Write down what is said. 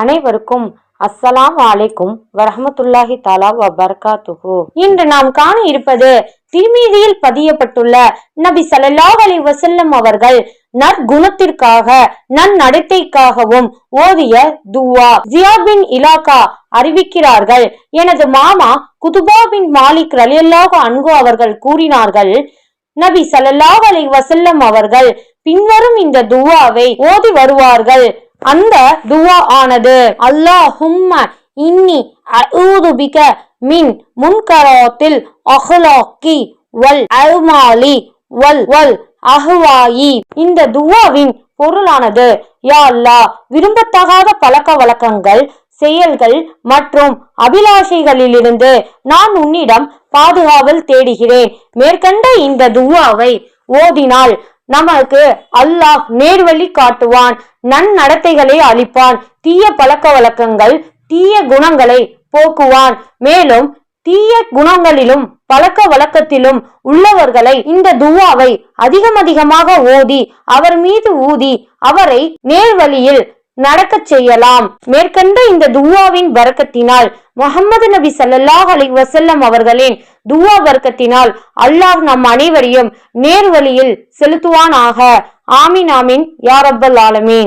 அனைவருக்கும் அஸ்ஸலாம் அலைக்கும் வரஹமத்துல்லாஹி தாலா வபர்காத்துஹு. இன்று நாம் காண இருப்பது திருமீதியில் பதியப்பட்டுள்ள நபி ஸல்லல்லாஹு அலி வசல்லம் அவர்கள் நற்குணத்திற்காக நன்னடத்தைக்காகவும் ஓதிய துவா ஜியாபின் இலாக்கா இலாகா அறிவிக்கிறார்கள். எனது மாமா குதுபா பின் மாலிக் ரலியல்லாக அன்கு அவர்கள் கூறினார்கள் நபி ஸல்லல்லாஹு அலி வசல்லம் அவர்கள் பின்வரும் இந்த துவாவை ஓதி வருவார்கள். அந்த துவா ஆனது. அல்லாஹும்ம இன்னி அஊதுபிக மின் முன்கராத்தில் அஹ்லாக்கி வல் அல்மாலி வல் வல் அஹ்வாயி. இந்த துவாவின் பொருளானது யா அல்லாஹ் விரும்பத்தகாத பழக்க வழக்கங்கள் செயல்கள் மற்றும் அபிலாஷைகளிலிருந்து நான் உன்னிடம் பாதுகாவல் தேடுகிறேன். மேற்கண்ட இந்த துவாவை ஓதினால் நமக்கு அல்லாஹ் நேர்வழி காட்டுவான் நன்னடத்தைகளை அளிப்பான் தீய பழக்க வழக்கங்கள் தீய குணங்களை போக்குவான். மேலும் தீய குணங்களிலும் பழக்க வழக்கத்திலும் உள்ளவர்களை இந்த துவாவை அதிகம் அதிகமாக ஓதி அவர் மீது ஊதி அவரை நேர்வழியில் நடக்கச் செய்யலாம். மேற்கண்ட இந்த துவாவின் வரக்கத்தினால் முகமது நபி சல்லாஹ் அலி வசல்லம் அவர்களின் துவா வர்க்கத்தினால் அல்லாஹ் நம் அனைவரையும் நேர்வழியில் செலுத்துவானாக. ஆமீன் ஆமீன். யாரப்பல் ஆலமீன்.